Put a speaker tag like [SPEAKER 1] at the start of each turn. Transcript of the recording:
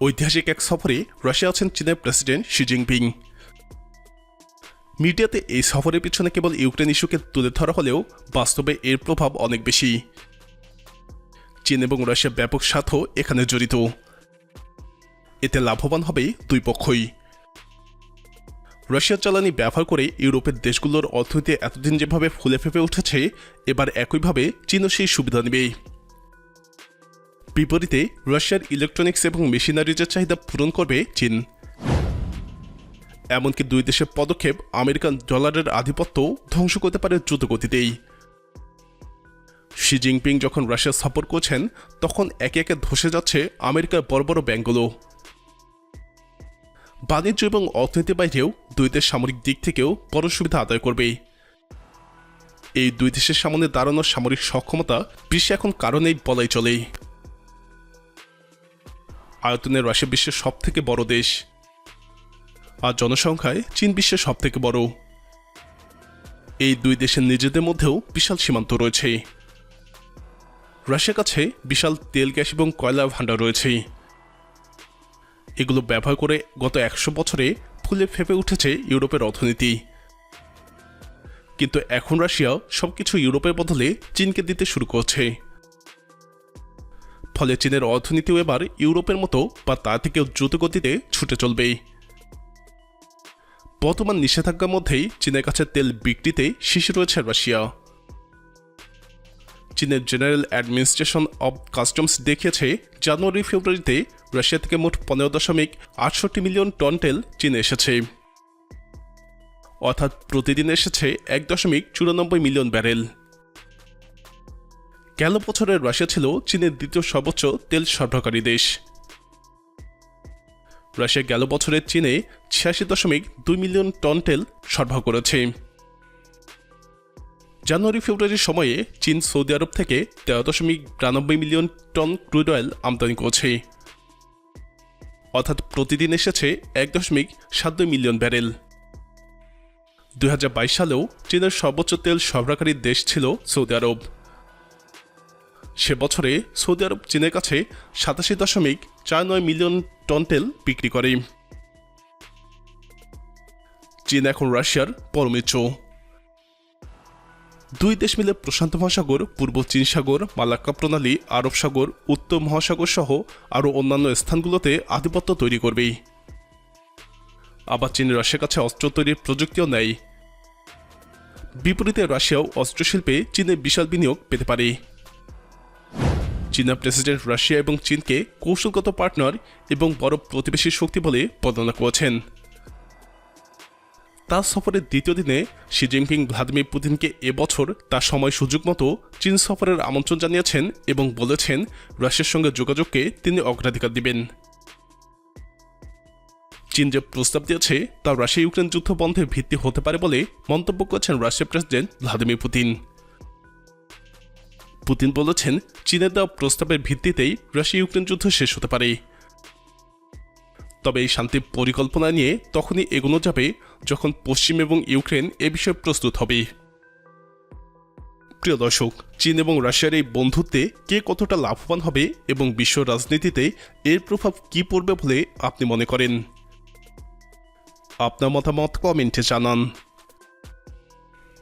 [SPEAKER 1] ঐতিহাসিক এক সফরে রাশিয়া আছেন চীনের প্রেসিডেন্ট শি জিনপিং। মিডিয়াতে এই সফরের পিছনে কেবল ইউক্রেন ইস্যুকে তুলে ধরা হলেও বাস্তবে এর প্রভাব অনেক বেশি। চীন এবং রাশিয়া ব্যাপক স্বার্থ এখানে জড়িত। এতে লাভবান হবে দুই পক্ষই। রাশিয়ার জ্বালানি ব্যবহার করে ইউরোপের দেশগুলোর অর্থনীতি এতদিন যেভাবে ফুলে ফেপে উঠেছে, এবার একইভাবে চীনও সেই সুবিধা নেবে বিপরীতে রাশিয়ার ইলেকট্রনিক্স এবং মেশিনারিজের চাহিদা পূরণ করবে চীন। এমনকি দুই দেশের পদক্ষেপ আমেরিকান ডলারের আধিপত্য ধ্বংস করতে পারে দ্রুত গতিতেই শি জিনপিং যখন রাশিয়া সফর করছেন, তখন একে একে ধসে যাচ্ছে আমেরিকার বড় বড় ব্যাংকগুলো। বাণিজ্য এবং অর্থনীতি বাইরেও দুই দেশ সামরিক দিক থেকেও বড় সুবিধা আদায় করবে। এই দুই দেশের সামনে দাঁড়ানোর সামরিক সক্ষমতা বিশ্বে এখন কারণেই বলাই চলে। আয়তনের রাশিয়া বিশ্বের সব থেকে বড় দেশ। আর জনসংখ্যায় চীন বিশ্বের সব থেকে বড়। এই দুই দেশের নিজেদের মধ্যেও বিশাল সীমান্ত রয়েছে। রাশিয়ার কাছে বিশাল তেল, গ্যাস এবং কয়লা ভাণ্ডার রয়েছে। এগুলো ব্যবহার করে গত একশো বছরে ফুলে ফেপে উঠেছে ইউরোপের অর্থনীতি। কিন্তু এখন রাশিয়া সবকিছু ইউরোপের বদলে চীনকে দিতে শুরু করছে। ফলে চীনের অর্থনীতিও এবার ইউরোপের মতো বা তা থেকেও দ্রুত গতিতে ছুটে চলবে বর্তমান নিষেধাজ্ঞার মধ্যেই চীনের কাছে তেল বিক্রিতে শিশু রয়েছে রাশিয়া। চীনের জেনারেল অ্যাডমিনিস্ট্রেশন অব কাস্টমস দেখিয়েছে, জানুয়ারি ফেব্রুয়ারিতে রাশিয়া থেকে মোট পনেরো দশমিক আটষট্টি মিলিয়ন টন তেল চীনে এসেছে। অর্থাৎ প্রতিদিন এসেছে এক দশমিক চুরানব্বই মিলিয়ন ব্যারেল। গেল বছরে রাশিয়া ছিল চীনের দ্বিতীয় সর্বোচ্চ তেল সরবরাহকারী দেশ। রাশিয়া গেল বছরে চীনে ছিয়াশি দশমিক দুই মিলিয়ন টন তেল সরবরাহ করেছে। জানুয়ারি ফেব্রুয়ারির সময়ে চীন সৌদি আরব থেকে তেরো দশমিক বিরানব্বই মিলিয়ন টন ক্রুড অয়েল আমদানি করছে। অর্থাৎ প্রতিদিন এসেছে এক দশমিক সাত দুই মিলিয়ন ব্যারেল। দুই হাজার বাইশ সালেও চীনের সর্বোচ্চ তেল সরবরাহকারী দেশ ছিল সৌদি আরব। সে বছরে সৌদি আরব চীনের কাছে সাতাশি দশমিক চার নয় মিলিয়ন টন তেল বিক্রি করে। চীন এখন রাশিয়ার পরমিত্র দুই দেশ মিলে প্রশান্ত মহাসাগর, পূর্ব চীন সাগর, মালাক্কা প্রণালী, আরব সাগর, উত্তর মহাসাগর সহ আরও অন্যান্য স্থানগুলোতে আধিপত্য তৈরি করবে। আবার চীন রাশিয়ার কাছে অস্ত্র তৈরির প্রযুক্তিও নেয়। বিপরীতে রাশিয়াও অস্ত্রশিল্পে চীনে বিশাল বিনিয়োগ পেতে পারে। চীনা প্রেসিডেন্ট রাশিয়া এবং চীনকে কৌশলগত পার্টনার এবং বড় প্রতিবেশী শক্তি বলে বর্ণনা করেছেন। তার সফরের দ্বিতীয় দিনে শি জিনপিং ভ্লাদিমির পুতিনকে এবছর তার সময় সুযোগ মতো চীন সফরের আমন্ত্রণ জানিয়েছেন এবং বলেছেন রাশিয়ার সঙ্গে যোগাযোগকে তিনি অগ্রাধিকার দিবেন। চীন যে প্রস্তাব দিয়েছে তা রাশিয়া ইউক্রেন যুদ্ধ বন্ধের ভিত্তি হতে পারে বলে মন্তব্য করেছেন রাশিয়ার প্রেসিডেন্ট ভ্লাদিমির পুতিন। পুতিন বলেছেন, চীনের দেওয়া প্রস্তাবের ভিত্তিতেই রাশিয়া ইউক্রেন যুদ্ধ শেষ হতে পারে। তবে এই শান্তি পরিকল্পনা নিয়ে তখনই এগোনো যাবে যখন পশ্চিম এবং ইউক্রেন এ বিষয়ে প্রস্তুত হবে। প্রিয় দর্শক, চীন এবং রাশিয়ার এই বন্ধুত্বে কে কতটা লাভবান হবে এবং বিশ্ব রাজনীতিতে এর প্রভাব কি পড়বে বলে আপনি মনে করেন? আপনার মতামত কমেন্টে জানান।